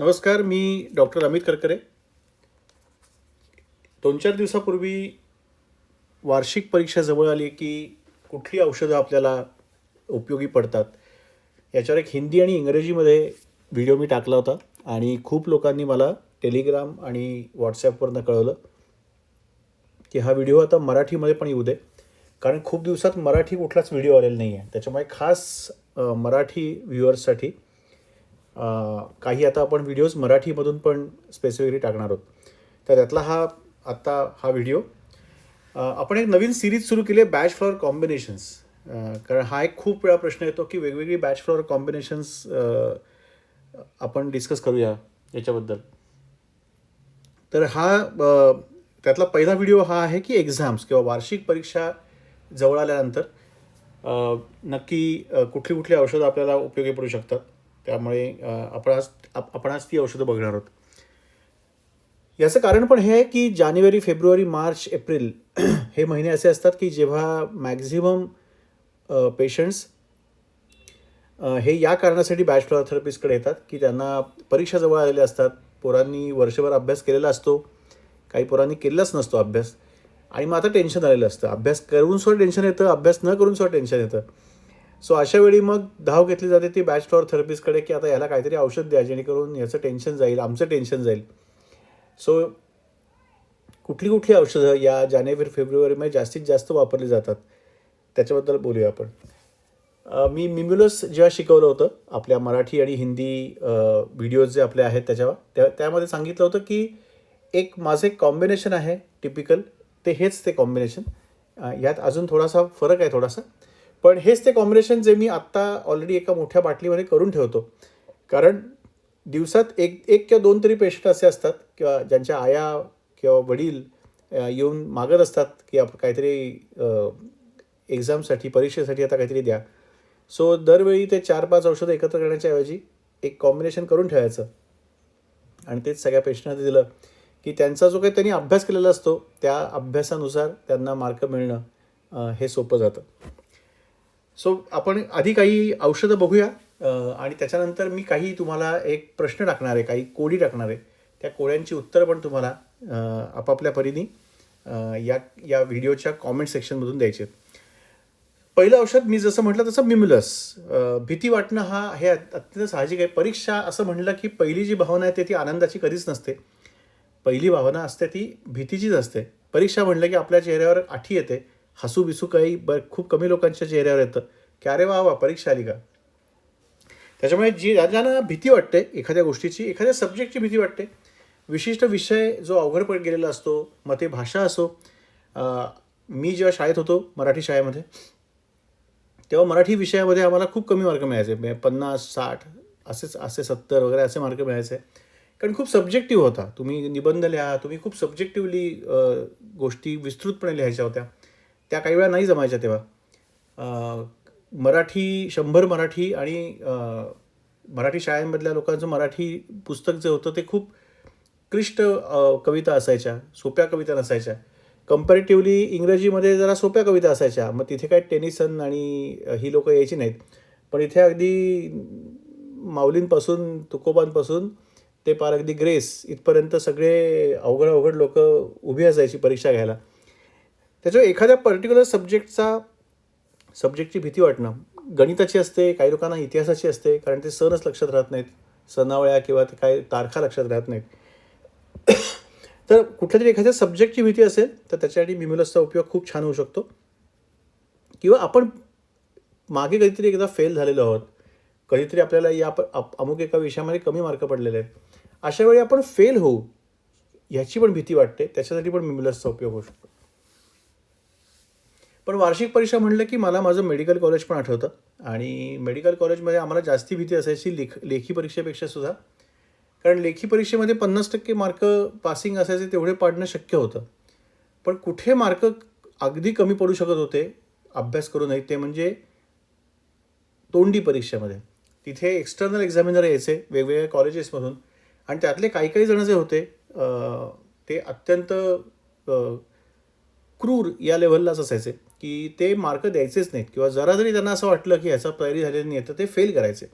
नमस्कार मी डॉक्टर अमित करकरे. दोन चार दिवसापूर्वी वार्षिक परीक्षा जवळ आली की कुठली औषधं आपल्याला उपयोगी पडतात? याच्यावर एक हिंदी आणि इंग्रजीमध्ये व्हिडिओ मी टाकला होता आणि खूप लोकांनी मला टेलिग्राम आणि व्हॉट्सॲपवरनं कळवलं की हा व्हिडिओ आता मराठीमध्ये पण येऊ दे. कारण खूप दिवसात मराठी कुठलाच व्हिडिओ आलेला नाही आहे त्याच्यामुळे खास मराठी व्ह्युअर्ससाठी काही आता आपण व्हिडिओज मराठीमधून पण स्पेसिफिकली टाकणार आहोत. तर त्यातला हा आत्ता हा व्हिडिओ आपण एक नवीन सिरीज सुरू केली आहे बॅच फ्लॉवर कॉम्बिनेशन्स कारण हा एक खूप वेळा प्रश्न येतो की वेगवेगळी बॅच फ्लॉवर कॉम्बिनेशन्स आपण डिस्कस करूया याच्याबद्दल. तर हा त्यातला पहिला व्हिडिओ हा आहे की एक्झाम्स किंवा वार्षिक परीक्षा जवळ आल्यानंतर नक्की कुठली कुठली औषधं आपल्याला उपयोगी पडू शकतात. त्यामुळे आपणास आपण आज आप- आपण आज ती औषधं बघणार आहोत. याचं कारण पण हे आहे की जानेवारी फेब्रुवारी मार्च एप्रिल हे महिने असे असतात की जेव्हा मॅक्झिमम पेशंट्स हे या कारणासाठी बॅचलर थेरपिस्टकडे येतात की त्यांना परीक्षा जवळ आलेल्या असतात. पोरांनी वर्षभर अभ्यास केलेला असतो. काही पोरांनी केलेलाच नसतो अभ्यास. आणि मग आता टेन्शन आलेलं असतं. अभ्यास करून सुद्धा टेन्शन येतं अभ्यास न करून सुद्धा टेन्शन येतं. सो अशा वेळी मग धाव घेतली जाते ती बॅच फ्लॉवर थेरपिस्टकडे की आता याला काहीतरी औषध द्या जेणेकरून याचं टेन्शन जाईल आमचं टेन्शन जाईल. सो कुठली कुठली औषधं या जानेवारी फेब्रुवारीमध्ये जास्तीत जास्त वापरली जातात? त्याच्याबद्दल बोलूया आपण. मी मिम्युलस जेव्हा शिकवलं होतं आपल्या मराठी आणि हिंदी व्हिडिओज जे आपले आहेत त्याच्यावर त्या त्यामध्ये सांगितलं होतं की एक माझं एक कॉम्बिनेशन आहे टिपिकल ते हेच ते कॉम्बिनेशन यात अजून थोडासा फरक आहे थोडासा. पण हेच ते कॉम्बिनेशन जे मी आत्ता ऑलरेडी एका मोठ्या बाटलीमध्ये करून ठेवतो. कारण दिवसात एक एक किंवा दोन तरी पेशंट असे असतात किंवा ज्यांच्या आया किंवा वडील येऊन मागत असतात की आपण काहीतरी एक्झामसाठी परीक्षेसाठी आता काहीतरी द्या. सो दरवेळी ते चार पाच औषधं एकत्र करण्याच्या ऐवजी एक कॉम्बिनेशन करून ठेवायचं. आणि तेच सगळ्या पेशंटना दिलं की त्यांचा जो काही त्यांनी अभ्यास केलेला असतो त्या अभ्यासानुसार त्यांना मार्क मिळणं हे सोपं जातं. सो आपण आधी काही औषधं बघूया आणि त्याच्यानंतर मी काही तुम्हाला एक प्रश्न टाकणार आहे काही कोडी टाकणार आहे. त्या कोड्यांची उत्तरं पण तुम्हाला आपापल्या परीने या या व्हिडिओच्या कॉमेंट सेक्शनमधून द्यायचे आहेत. पहिलं औषध मी जसं म्हटलं तसं मिम्युलस भीती वाटणं हा हे अत्यंत साहजिक आहे. परीक्षा असं म्हटलं की पहिली जी भावना आहे ते ती आनंदाची कधीच नसते. पहिली भावना असते ती भीतीचीच असते. परीक्षा म्हटलं की आपल्या चेहऱ्यावर आठी येते. हसू बिसू काही ब खूप कमी लोकांच्या चेहऱ्यावर येतं. की अरे वा वा परीक्षा आली का? त्याच्यामुळे जी ज्यांना भीती वाटते एखाद्या गोष्टीची एखाद्या सब्जेक्टची भीती वाटते विशिष्ट विषय जो अवघड पड गेलेला असतो मग ते भाषा असो मी जेव्हा शाळेत होतो मराठी शाळेमध्ये तेव्हा मराठी विषयामध्ये आम्हाला खूप कमी मार्क मिळायचे. म्हणजे पन्नास साठ असेच असे सत्तर वगैरे असे मार्क मिळायचे. कारण खूप सब्जेक्टिव्ह होता. तुम्ही निबंध लिहा तुम्ही खूप सब्जेक्टिव्हली गोष्टी विस्तृतपणे लिहायच्या होत्या. त्या काही वेळा नाही जमायच्या तेव्हा. मराठी शंभर मराठी आणि मराठी शाळेमधल्या लोकांचं मराठी पुस्तक जे होतं ते खूप क्लिष्ट कविता असायच्या सोप्या कविता नसायच्या. कम्पॅरेटिव्हली इंग्रजीमध्ये जरा सोप्या कविता असायच्या. मग तिथे काय टेनिसन आणि ही लोकं यायची नाहीत. पण इथे अगदी माऊलींपासून तुकोबांपासून ते पार अगदी ग्रेस इथपर्यंत सगळे अवघड अवघड लोक उभी असायची परीक्षा घ्यायला. त्याच्यावर एखाद्या पर्टिक्युलर सब्जेक्टचा सब्जेक्टची भीती वाटणं. गणिताची असते काही लोकांना इतिहासाची असते कारण ते सणच लक्षात राहत नाहीत. सणावळ्या किंवा ते काही तारखा लक्षात राहत नाहीत. तर कुठल्या तरी एखाद्या सब्जेक्टची भीती असेल तर त्याच्यासाठी मिम्युलसचा उपयोग खूप छान होऊ शकतो. किंवा आपण मागे कधीतरी एकदा फेल झालेलो आहोत. कधीतरी आपल्याला या अमुक एका विषयामध्ये कमी मार्क पडलेले आहेत. अशा वेळी आपण फेल होऊ ह्याची पण भीती वाटते. त्याच्यासाठी पण मिम्युलसचा उपयोग होऊ शकतो. पण वार्षिक परीक्षा म्हणलं की मला माझं मेडिकल कॉलेज पण आठवतं. आणि मेडिकल कॉलेजमध्ये आम्हाला जास्ती भीती असायची लेख लेखी परीक्षेपेक्षा सुद्धा. कारण लेखी परीक्षेमध्ये पन्नास टक्के मार्क पासिंग असायचे तेवढे पाडणं शक्य होतं. पण कुठे मार्क अगदी कमी पडू शकत होते अभ्यास करू नये ते म्हणजे तोंडी परीक्षेमध्ये. तिथे एक्सटर्नल एक्झामिनर यायचे वेगवेगळ्या कॉलेजेसमधून आणि त्यातले काही काही जण जे होते ते अत्यंत क्रूर या लेवललाच असायचे. की ते मार्क द्यायचेच नाहीत. किंवा जरा जरी त्यांना असं वाटलं की ह्याचा तयारी झालेली नाही तर ते फेल करायचे.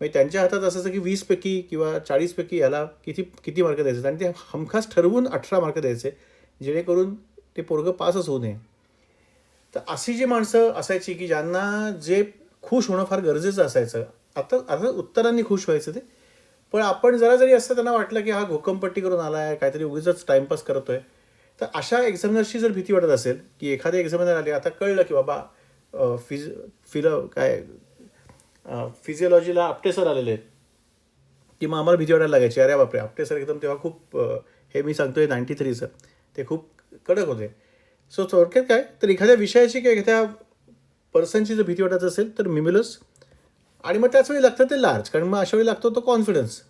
म्हणजे त्यांच्या हातात असायचं की वीसपैकी किंवा चाळीसपैकी याला किती किती मार्क द्यायचे? आणि ते हमखास ठरवून अठरा मार्क द्यायचे जेणेकरून ते पोरगं पासच होऊ नये. तर अशी जी माणसं असायची की ज्यांना जे खुश होणं फार गरजेचं असायचं आता आता उत्तरांनी खुश व्हायचं ते. पण आपण जरा जरी असं त्यांना वाटलं की हा घोकमपट्टी करून आला आहे काहीतरी उगीच टाइमपास करतोय तर अशा एक्झामिनरशी जर भीती वाटत असेल की एखादे एक्झामिनर आले आता कळलं की बाबा फिज फिल काय फिजिओलॉजीला आपटे सर आलेले आहेत. की मग आम्हाला भीती वाटायला लागायची अरे बापरे आपटे सर एकदम तेव्हा खूप हे मी सांगतोय नाईन्टी थ्रीचं ते खूप कडक होते. सो थोडक्यात काय तर एखाद्या विषयाची किंवा एखाद्या पर्सनची जर भीती वाटत असेल तर मिमिलस आणि मग त्याच वेळी लागतं ते लार्ज कारण मग अशा वेळी लागतो तो कॉन्फिडन्स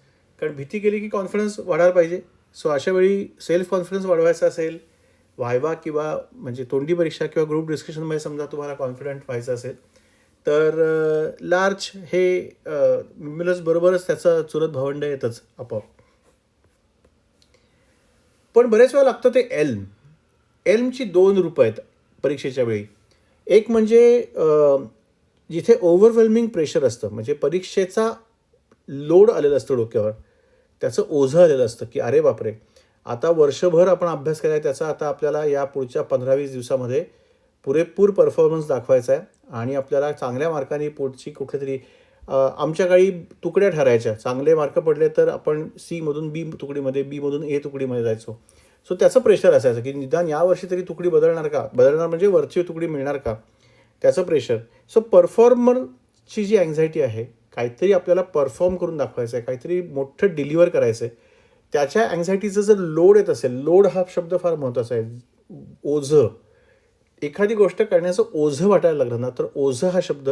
कारण भीती गेली की कॉन्फिडन्स वाढायला पाहिजे. सो अशा वेळी सेल्फ कॉन्फिडन्स वाढवायचा असेल व्हायवा किंवा म्हणजे तोंडी परीक्षा किंवा ग्रुप डिस्कशनमध्ये समजा तुम्हाला कॉन्फिडंट व्हायचं असेल तर लार्ज हे मिमिलस बरोबरच त्याचं चुरत भावंड येतच आपोआप. पण बरेच वेळा लागतं ते एल्म एल्मची दोन रूपं आहेत परीक्षेच्या वेळी. एक म्हणजे जिथे ओव्हरवेल्मिंग प्रेशर असतं म्हणजे परीक्षेचा लोड आलेला असतो डोक्यावर. त्याचं ओझं आलेलं असतं की अरे बापरे आता वर्षभर आपण अभ्यास केला आहे त्याचा आता आपल्याला या पुढच्या पंधरा वीस दिवसामध्ये पुरेपूर परफॉर्मन्स दाखवायचा आहे आणि आपल्याला चांगल्या मार्कांनी पुढची कुठल्या तरी आमच्या काळी तुकड्या ठरायच्या. चांगले मार्क पडले तर आपण सीमधून बी तुकडीमध्ये बीमधून ए तुकडीमध्ये जायचो. सो त्याचं प्रेशर असायचं की निदान यावर्षी तरी तुकडी बदलणार का? बदलणार म्हणजे वरची तुकडी मिळणार का? त्याचं प्रेशर सो परफॉर्मरची जी अँझायटी आहे काहीतरी आपल्याला परफॉर्म करून दाखवायचं आहे काहीतरी मोठं डिलिव्हर करायचं आहे त्याच्या अँझायटीचं जर लोड येत असेल लोड हा शब्द फार महत्त्वाचा आहे. ओझं. एखादी गोष्ट करण्याचं ओझं वाटायला लागलं ना तर ओझं हा शब्द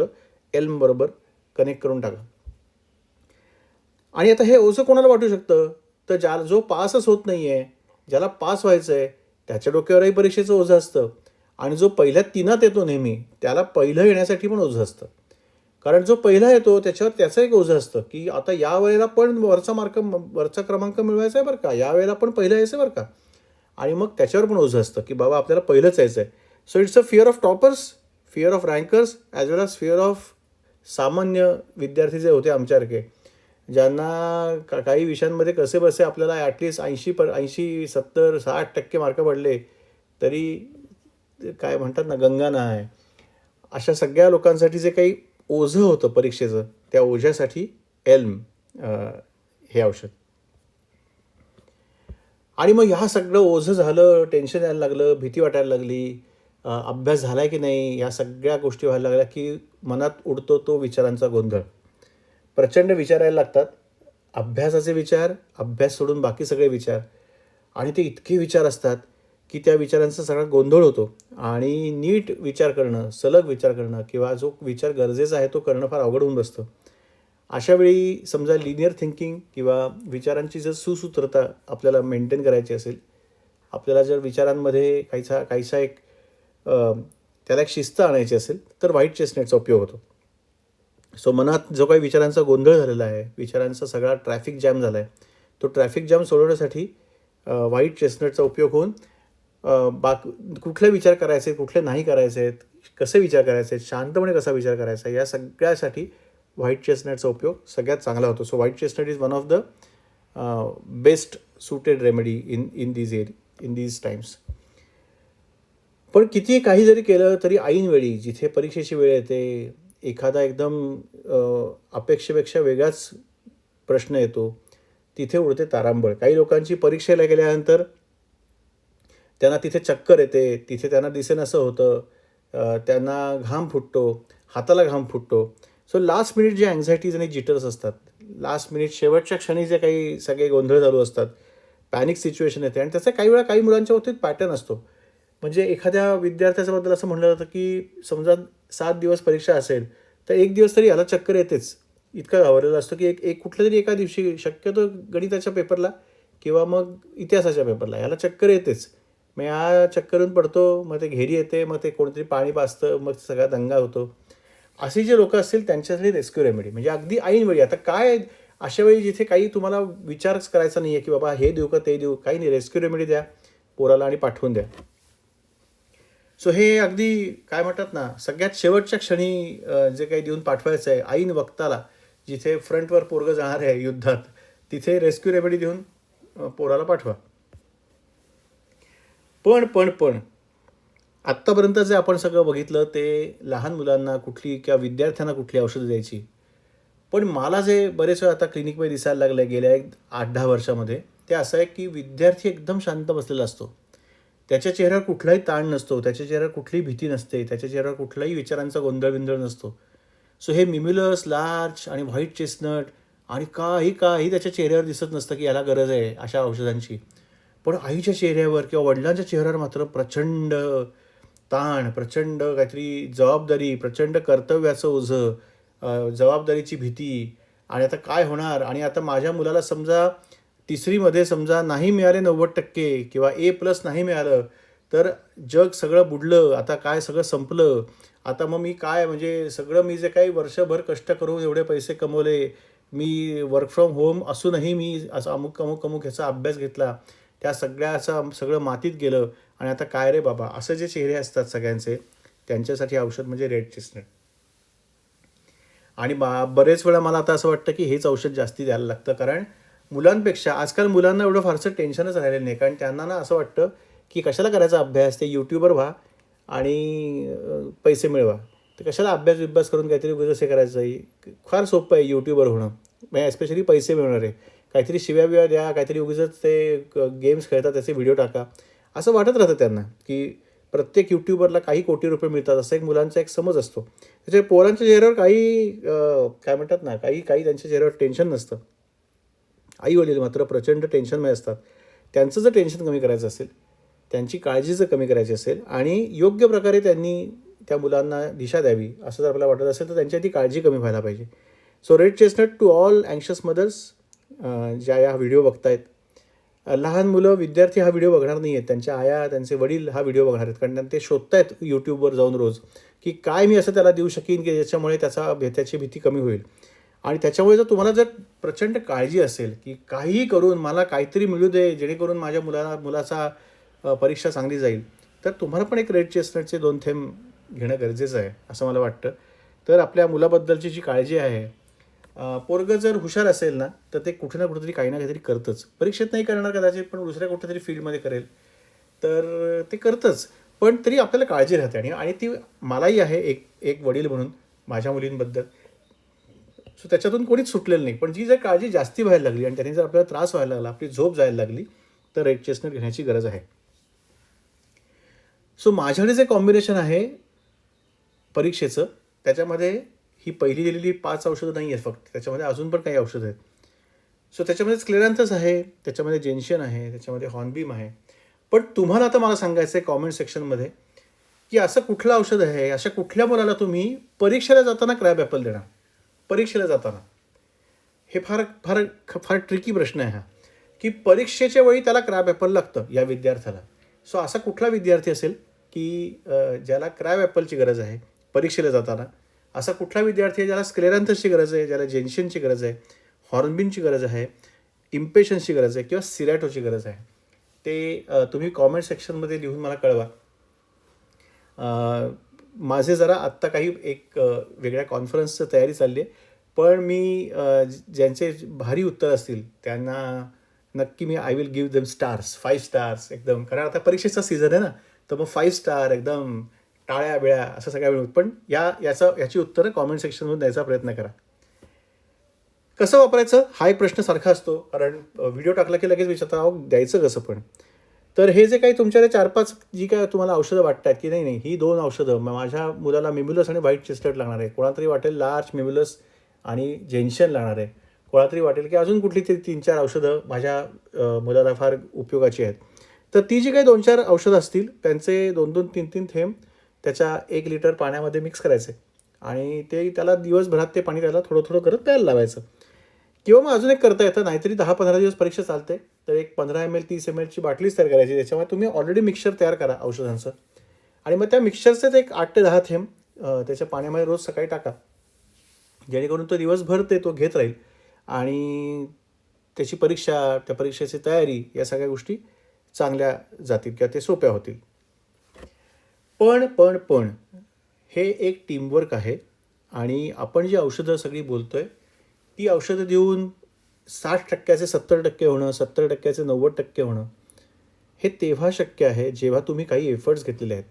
एल्म बरोबर कनेक्ट करून टाका. आणि आता हे ओझं कोणाला वाटू शकतं? तर ज्या जो पासच होत नाही आहे ज्याला पास व्हायचं आहे त्याच्या डोक्यावरही परीक्षेचं ओझं असतं. आणि जो पहिल्या तिनात येतो नेहमी त्याला पहिलं येण्यासाठी पण ओझं असतं. कारण जो पहिला येतो त्याच्यावर त्याचं एक ओझं असतं की आता या वेळेला पण वरचा मार्क वरचा क्रमांक मिळवायचा आहे बरं का? या वेळेला पण पहिलं यायचं बरं का? आणि मग त्याच्यावर पण ओझं असतं की बाबा आपल्याला पहिलंच यायचं आहे. So it's a fear of toppers fear of rankers as well as fear of सामान्य विद्यार्थी जे होते आमच्यासारखे ज्यांना का काही विषयांमध्ये कसे बसे आपल्याला ॲटलिस्ट ऐंशी पर ऐंशी सत्तर साठ टक्के मार्क पडले तरी काय म्हणतात ना गंगा ना आहे अशा सगळ्या लोकांसाठी जे काही ओझं होतं परीक्षेचं त्या ओझ्यासाठी एल्म हे औषध. आणि मग ह्या सगळं ओझं झालं टेन्शन यायला लागलं भीती वाटायला लागली अभ्यास झाला की नाही ह्या सगळ्या गोष्टी व्हायला लागल्या की मनात उडतो तो विचारांचा गोंधळ. प्रचंड विचारायला लागतात. अभ्यासाचे विचार अभ्यास सोडून बाकी सगळे विचार. आणि ते इतके विचार असतात की त्या विचारांचा सगळा गोंधळ होतो. आणि नीट विचार करणं सलग विचार करणं किंवा जो विचार गरजेचा आहे तो करणं फार अवघड होऊन बसतं. अशा वेळी समजा लिनियर थिंकिंग किंवा विचारांची जर सुसूत्रता आपल्याला मेंटेन करायची असेल आपल्याला जर विचारांमध्ये काहीसा काहीसा एक त्याला एक शिस्त आणायची असेल तर व्हाईट चेस्टनेटचा उपयोग होतो. सो मनात जो काही विचारांचा गोंधळ झालेला आहे विचारांचा सगळा ट्रॅफिक जॅम झाला आहे तो ट्रॅफिक जॅम सोडवण्यासाठी व्हाईट चेस्टनटचा उपयोग होऊन बाक कुठले विचार करायचे कुठले नाही करायचे आहेत कसे विचार करायचे आहेत शांतपणे कसा विचार करायचा आहे या सगळ्यासाठी व्हाईट चेस्टनटचा उपयोग सगळ्यात चांगला होतो. So white chestnut is one of the best suited remedy in in these uh in these times पण किती काही जरी केलं तरी ऐनवेळी जिथे परीक्षेची वेळ येते एखादा एकदम अपेक्षेपेक्षा वेगळाच प्रश्न येतो तिथे उडते तारांबळ. काही लोकांची परीक्षेला गेल्यानंतर त्यांना तिथे चक्कर येते तिथे त्यांना दिसेन असं होतं त्यांना घाम फुटतो हाताला घाम फुटतो. सो लास्ट मिनिट जे अँझायटीज आणि जिटर्स असतात लास्ट मिनिट शेवटच्या क्षणी जे काही सगळे गोंधळ चालू असतात पॅनिक सिच्युएशन येते आणि त्याचा काही वेळा काही मुलांच्या बाबतीत पॅटर्न असतो. म्हणजे एखाद्या विद्यार्थ्याच्याबद्दल असं म्हणलं जातं की समजा सात दिवस परीक्षा असेल तर एक दिवस तरी याला चक्कर येतेच. इतका घाबरलेला असतो की एक एक कुठल्या तरी एका दिवशी शक्यतो गणिताच्या पेपरला किंवा मग इतिहासाच्या पेपरला याला चक्कर येतेच. मग या चक्करून पडतो मग ते घेरी येते मग ते कोणतरी पाणी पाचतं मग सगळा दंगा होतो. अशी जे लोक असतील त्यांच्यासाठी रेस्क्यू रेमेडी. म्हणजे अगदी ऐन वेळी. आता काय अशा वेळी जिथे काही तुम्हाला विचारच करायचा नाही आहे की बाबा हे देऊ का ते देऊ काही नाही. रेस्क्यू रेमेडी द्या पोराला आणि पाठवून द्या. सो हे अगदी काय म्हणतात ना सगळ्यात शेवटच्या क्षणी जे काही देऊन पाठवायचं आहे ऐन वक्ताला जिथे फ्रंटवर पोरगं जाणार आहे युद्धात तिथे रेस्क्यू रेमेडी देऊन पोराला पाठवा. पण पण पण. आत्तापर्यंत जे आपण सगळं बघितलं ते लहान मुलांना कुठली किंवा विद्यार्थ्यांना कुठली औषधं द्यायची. पण मला जे बरेच वेळा आता क्लिनिकमध्ये दिसायला लागलं आहे गेल्या एक आठ दहा वर्षामध्ये ते असं आहे की विद्यार्थी एकदम शांत बसलेला असतो. त्याच्या चेहऱ्यावर कुठलाही ताण नसतो त्याच्या चेहऱ्यावर कुठलीही भीती नसते त्याच्या चेहऱ्यावर कुठलाही विचारांचा गोंधळ बिंधळ नसतो. सो हे मिम्युलस लार्ज आणि व्हाईट चेस्टनट आणि काही काही त्याच्या चेहऱ्यावर दिसत नसतं की याला गरज आहे अशा औषधांची. पण आईच्या चेहऱ्यावर किंवा वडिलांच्या चेहऱ्यावर मात्र प्रचंड ताण प्रचंड काहीतरी जबाबदारी प्रचंड कर्तव्याचं ओझं जबाबदारीची भीती. आणि आता काय होणार? आणि आता माझ्या मुलाला समजा तिसरीमध्ये समजा नाही मिळाले नव्वद टक्के किंवा ए प्लस नाही मिळालं तर जग सगळं बुडलं आता काय सगळं संपलं? आता मग मी काय? म्हणजे सगळं मी जे काही वर्षभर कष्ट करून एवढे पैसे कमवले मी वर्क फ्रॉम होम असूनही मी असं अमुक अमुक अमुक ह्याचा अभ्यास घेतला. त्या सगळ्याचं सगळं मातीत गेलं आणि आता काय रे बाबा? असं जे चेहरे असतात सगळ्यांचे त्यांच्यासाठी औषध म्हणजे रेड चेस्टनट आणि बा बरेच वेळा मला आता असं वाटतं की हेच औषध जास्ती द्यायला लागतं. कारण मुलांपेक्षा आजकाल मुलांना एवढं फारसं टेन्शनच राहिलेलं नाही. कारण त्यांना ना असं वाटतं की कशाला करायचा अभ्यास? ते यूट्यूबर व्हा आणि पैसे मिळवा. तर कशाला अभ्यास विभ्यास करून काहीतरी कसे करायचं आहे फार सोपं आहे यूट्यूबर होणं. म्हणजे एस्पेशली पैसे मिळणार. आहे काहीतरी शिव्या बिव्या द्या काहीतरी उगीच ते गेम्स खेळतात त्याचे व्हिडिओ टाका. असं वाटत राहतं त्यांना की प्रत्येक यूट्यूबरला काही कोटी रुपये मिळतात असं एक मुलांचा एक समज असतो. त्याच्या पोरांच्या चेहऱ्यावर काही काय म्हणतात ना काही काही त्यांच्या चेहऱ्यावर टेन्शन नसतं. आई वडील मात्र प्रचंड टेन्शनमध्ये असतात. त्यांचं जर टेन्शन कमी करायचं असेल त्यांची काळजी जर कमी करायची असेल आणि योग्य प्रकारे त्यांनी त्या मुलांना दिशा द्यावी असं जर आपल्याला वाटत असेल तर त्यांची ती काळजी कमी व्हायला पाहिजे. So red chestnut to all अँशियस mothers ज्या या व्हिडिओ बघतायत. लहान मुलं विद्यार्थी हा व्हिडिओ बघणार नाही आहेत त्यांच्या आया त्यांचे वडील हा व्हिडिओ बघणार आहेत. कारण ते शोधतायत यूट्यूबवर जाऊन रोज की काय मी असं त्याला देऊ शकेन की ज्याच्यामुळे त्याचा त्याची भीती कमी होईल. आणि त्याच्यामुळे जर तुम्हाला जर प्रचंड काळजी असेल की काहीही करून मला काहीतरी मिळू दे जेणेकरून माझ्या मुलाला मुलाचा परीक्षा चांगली जाईल तर तुम्हाला पण एक रेड चेस्टनटचे दोन थेंब घेणं गरजेचं आहे असं मला वाटतं. तर आपल्या मुलाबद्दलची जी काळजी आहे पोरगं जर हुशार असेल ना तर ते कुठे ना कुठेतरी काही ना काहीतरी करतंच. परीक्षेत नाही करणार कदाचित पण दुसऱ्या कुठेतरी फील्डमध्ये करेल. तर ते करतंच. पण तरी आपल्याला काळजी राहते. आणि आणि ती मलाही आहे एक एक वडील म्हणून माझ्या मुलींबद्दल. सो त्याच्यातून कोणीच सुटलेलं नाही. पण जी जर काळजी जास्ती व्हायला लागली आणि त्याने जर आपल्याला त्रास व्हायला लागला आपली झोप जायला लागली तर रेड चेस्टनट घेण्याची गरज आहे. सो माझ्याकडे जे कॉम्बिनेशन आहे परीक्षेचं त्याच्यामध्ये ही पहिली दिलेली पाच औषधं नाही आहेत फक्त. त्याच्यामध्ये अजून पण काही औषधं आहेत. सो त्याच्यामध्ये स्क्लेरांथस आहे त्याच्यामध्ये जेन्शन आहे त्याच्यामध्ये हॉर्नबीम आहे. पण तुम्हाला आता मला सांगायचं आहे कॉमेंट सेक्शनमध्ये की असं कुठलं औषध आहे अशा कुठल्या मुलाला तुम्ही परीक्षेला जाताना क्रॅब ॲपल देणार? परीक्षेला जाताना. हे फार फार फार ट्रिकी प्रश्न आहे हा. की परीक्षेच्या वेळी त्याला क्रॅब ॲपल लागतं या विद्यार्थ्याला. सो असा कुठला विद्यार्थी असेल की ज्याला क्रॅब ॲपलची गरज आहे परीक्षेला जाताना असा कुठला विद्यार्थी आहे ज्याला स्क्लेरांथसची गरज आहे ज्याला जेन्शनची गरज आहे हॉर्नबिनची गरज आहे इम्पेशन्सची गरज आहे किंवा सिरॅटोची गरज आहे? ते तुम्ही कॉमेंट सेक्शनमध्ये लिहून मला कळवा. माझे जरा आत्ता काही एक वेगळ्या कॉन्फरन्सचं तयारी चालली आहे पण मी ज्यांचे भारी उत्तर असतील त्यांना नक्की मी I will give them stars five stars एकदम. कारण आता परीक्षेचा सीझन आहे ना तर मग फाईव्ह स्टार एकदम टाळ्या बिळ्या असं सगळ्या मिळून पण या याचं याची उत्तरं कॉमेंट सेक्शनमधून द्यायचा प्रयत्न करा. कसं वापरायचं? हा एक प्रश्न सारखा असतो. कारण व्हिडिओ टाकला की लगेच विचारता अहो द्यायचं कसं पण? तर हे जे काही तुमच्याकडे चार पाच जी काय तुम्हाला औषधं वाटतात की नाही नाही ही दोन औषधं. माझ्या मुलाला मिम्युलस आणि व्हाईट चेस्टर्ट लागणार आहे. कोणाला तरी वाटेल लार्ज मिम्युलस आणि जेन्शन लागणार आहे. कोणाला तरी वाटेल की अजून कुठली तरी तीन चार औषधं माझ्या मुलाला फार उपयोगाची आहेत. तर ती जी काही दोन चार औषधं असतील त्यांचे दोन दोन तीन तीन थेंब त्याच्या एक लिटर पाण्यामध्ये मिक्स करायचे. आणि ते त्याला दिवसभरात ते पाणी त्याला थोडं थोडं करत प्यायला लावायचं. किंवा मग अजून एक करता येतं नाहीतरी दहा पंधरा दिवस परीक्षा चालते तर एक पंधरा एम एल तीस एम एलची बाटलीच तयार करायची त्याच्यामुळे तुम्ही ऑलरेडी मिक्सर तयार करा औषधांचं. आणि मग त्या मिक्सचरचेच एक आठ ते दहा थेंब त्याच्या पाण्यामध्ये रोज सकाळी टाका. जेणेकरून तो दिवसभर ते तो घेत राहील. आणि त्याची परीक्षा त्या परीक्षेची तयारी या सगळ्या गोष्टी चांगल्या जातील किंवा ते सोप्या होतील. पण पण पण. हे एक टीमवर्क आहे आणि आपण जी औषधं सगळी बोलतोय ती औषधं देऊन साठ टक्क्याचे सत्तर टक्के होणं सत्तर टक्क्याचे नव्वद टक्के होणं हे तेव्हा शक्य आहे जेव्हा तुम्ही काही एफर्ट्स घेतलेले आहेत.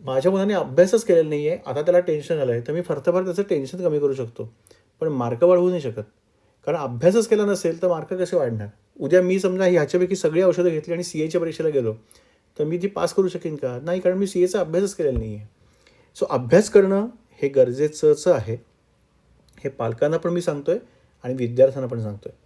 माझ्या मुलाने अभ्यासच केलेला नाही आहे आता त्याला टेन्शन आलं आहे तर मी फरतफर त्याचं टेन्शन कमी करू शकतो. पण मार्क वाढवू नाही शकत. कारण अभ्यासच केला नसेल तर मार्क कसे वाढणार? उद्या मी समजा ह्याच्यापैकी सगळी औषधं घेतली आणि सी एच्या परीक्षेला गेलो. तर मी ती पास करू शकेन का? नाही कारण मी सी एचा अभ्यासच केलेला नाही आहे सो अभ्यास करणं हे गरजेचंच आहे. हे पालकांना पण मी सांगतो आहे आणि विद्यार्थ्यांना पण सांगतो आहे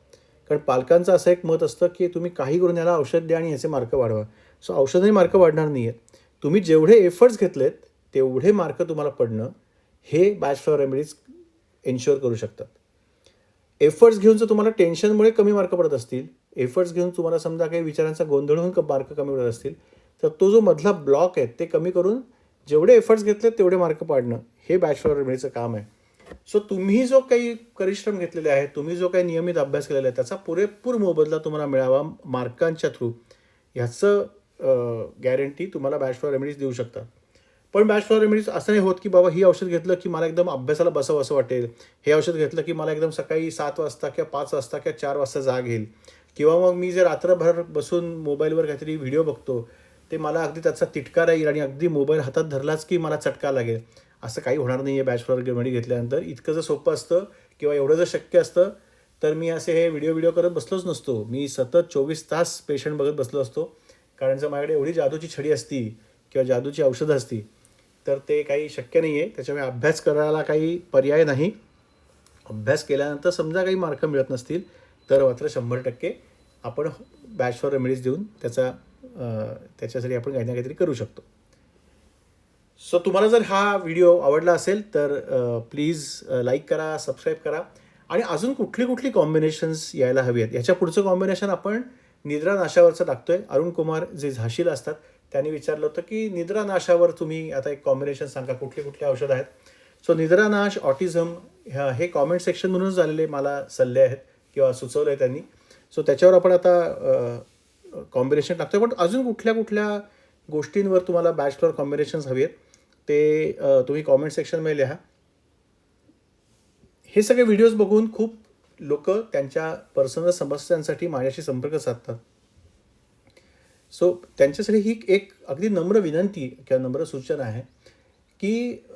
कारण पालकांचं असं एक मत असतं की तुम्ही काही करून याला औषध द्या आणि याचे मार्क वाढवा. सो औषधाने मार्क वाढणार नाही आहेत तुम्ही जेवढे एफर्ट्स घेतलेत तेवढे मार्क तुम्हाला पडणं हे बॅच फॉर रेमेडीज एन्श्युअर करू शकतात. एफर्ट्स घेऊन जर तुम्हाला टेन्शनमुळे कमी मार्क पडत असतील एफर्ट्स घेऊन तुम्हाला समजा काही विचारांचा गोंधळ होऊन मार्क कमी पडत असतील तर तो जो मधला ब्लॉक आहे ते कमी करून जेवढे एफर्ट्स घेतले तेवढे मार्क पाडणं हे बॅच फॉर रेमेडीचं काम आहे. सो तुम्ही जो काही परिश्रम घेतलेले आहे तुम्ही जो काही नियमित अभ्यास केलेला आहे त्याचा पुरेपूर मोबदला तुम्हाला मिळावा मार्कांच्या थ्रू ह्याचं गॅरंटी तुम्हाला बॅच फॉर रेमेडीज देऊ शकतात. पण बॅच फॉर रेमेडीज असं नाही होत की बाबा ही औषध घेतलं की मला एकदम अभ्यासाला बसावं असं वाटेल. हे औषध घेतलं की मला एकदम सकाळी सात वाजता किंवा पाच वाजता किंवा चार वाजता जाग येईल. किंवा मग मी जे रात्रभर बसून मोबाईलवर काहीतरी व्हिडिओ बघतो ते मला अगदी त्याचा तिटकारा येईल आणि अगदी मोबाईल हातात धरलाच की मला चटका लागेल. असं काही होणार नाही आहे बॅच फॉर घेतल्यानंतर. इतकं जर सोपं असतं किंवा एवढं जर शक्य असतं तर मी असे हे व्हिडिओ व्हिडिओ करत बसलोच नसतो. मी सतत चोवीस तास पेशंट बघत बसलो असतो. कारण जर माझ्याकडे एवढी जादूची छडी असती किंवा जादूची औषधं असती तर ते काही शक्य नाही आहे त्याच्यामुळे अभ्यास करायला काही पर्याय नाही. अभ्यास केल्यानंतर समजा काही मार्क मिळत नसतील तर मात्र शंभर टक्के आपण बॅच फॉर रेमेडीज देऊन त्याचा त्याच्यासाठी आपण काही ना काहीतरी करू शकतो. सो तुम्हाला जर हा व्हिडिओ आवडला असेल तर प्लीज लाईक करा सबस्क्राईब करा. आणि अजून कुठली कुठली कॉम्बिनेशन्स यायला हवी आहेत याच्या पुढचं कॉम्बिनेशन आपण निद्रा नाशावरचं टाकतोय. अरुण कुमार जे झाशीला असतात त्यांनी विचारलं होतं की निद्रा नाशावर तुम्ही आता एक कॉम्बिनेशन सांगा कुठले कुठले औषध आहेत? सो निद्रा नाश ऑटिझम ह्या हे कॉमेंट सेक्शन म्हणूनच झालेले मला सल्ले आहेत किंवा सुचवलं आहे त्यांनी. सो त्याच्यावर आपण आता कॉम्बिनेशन टाकतोय. पण अजून कुठल्या कुठल्या गोष्टींवर तुम्हाला बॅचलर कॉम्बिनेशन्स हवी आहेत ते तुम्ही कॉमेंट सेक्शनमध्ये लिहा. हे सगळे व्हिडिओज बघून खूप लोक त्यांच्या पर्सनल समस्यांसाठी माझ्याशी संपर्क साधतात. सो त्यांच्यासाठी ही एक अगदी नम्र विनंती किंवा नम्र सूचना आहे की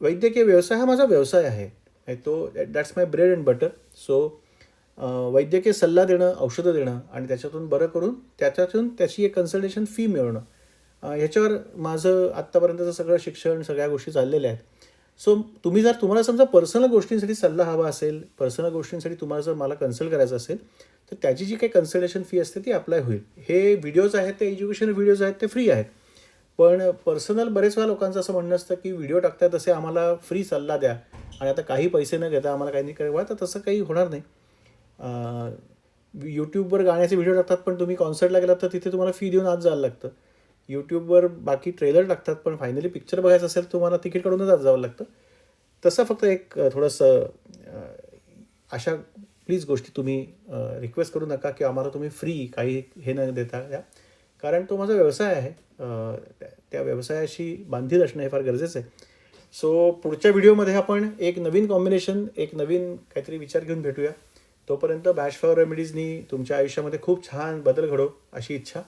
वैद्यकीय व्यवसाय हा माझा व्यवसाय आहे. तो that's my bread and butter so वैद्यकीय सल्ला देणं औषधं देणं आणि त्याच्यातून बरं करून त्याच्यातून त्याची एक कन्सल्टेशन फी मिळवणं. ह्याच्यावर माझं आत्तापर्यंतचं सगळं शिक्षण सगळ्या गोष्टी चाललेल्या आहेत. सो तुम्ही जर तुम्हाला समजा पर्सनल गोष्टींसाठी सल्ला हवा असेल पर्सनल गोष्टींसाठी तुम्हाला जर मला कन्सल्ट करायचं असेल तर त्याची जी काही कन्सल्टेशन फी असते ती अप्लाय होईल. हे व्हिडिओज आहेत ते एज्युकेशन व्हिडिओज आहेत ते फ्री आहेत. पण पर्सनल बरेच वेळा लोकांचं असं म्हणणं असतं की व्हिडिओ टाकताय तसे आम्हाला फ्री सल्ला द्या. आणि आता काही पैसे न घेता आम्हाला काही नाही करायला तर तसं काही होणार नाही. यूट्यूबवर गाण्याचे व्हिडिओ टाकतात पण तुम्ही कॉन्सर्टला गेलात तर तिथे तुम्हाला फी देऊन आज जायला लागतं. यूट्यूबवर बाकी ट्रेलर टाकतात पण फायनली पिक्चर बघायचं असेल तुम्हाला तिकीट काढूनच आज जावं लागतं. तसं फक्त एक थोडंसं अशा प्लीज गोष्टी तुम्ही रिक्वेस्ट करू नका की आम्हाला तुम्ही फ्री काही हे न देता द्या कारण तो माझा व्यवसाय आहे. त्या- त्या व्यवसायाशी बांधील असणं हे फार गरजेचं आहे. सो पुढच्या व्हिडिओमध्ये आपण एक नवीन कॉम्बिनेशन एक नवीन काहीतरी विचार घेऊन भेटूया. तोपर्यंत बॅश फॉर रेमेडीजनी तुमच्या आयुष्यामध्ये खूप छान बदल घडो अशी इच्छा.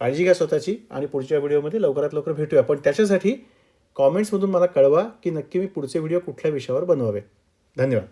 काळजी घ्या स्वतःची आणि पुढच्या व्हिडिओमध्ये लवकरात लवकर भेटूया. पण त्याच्यासाठी कॉमेंट्समधून मला कळवा की नक्की मी पुढचे व्हिडिओ कुठल्या विषयावर बनवावे. धन्यवाद.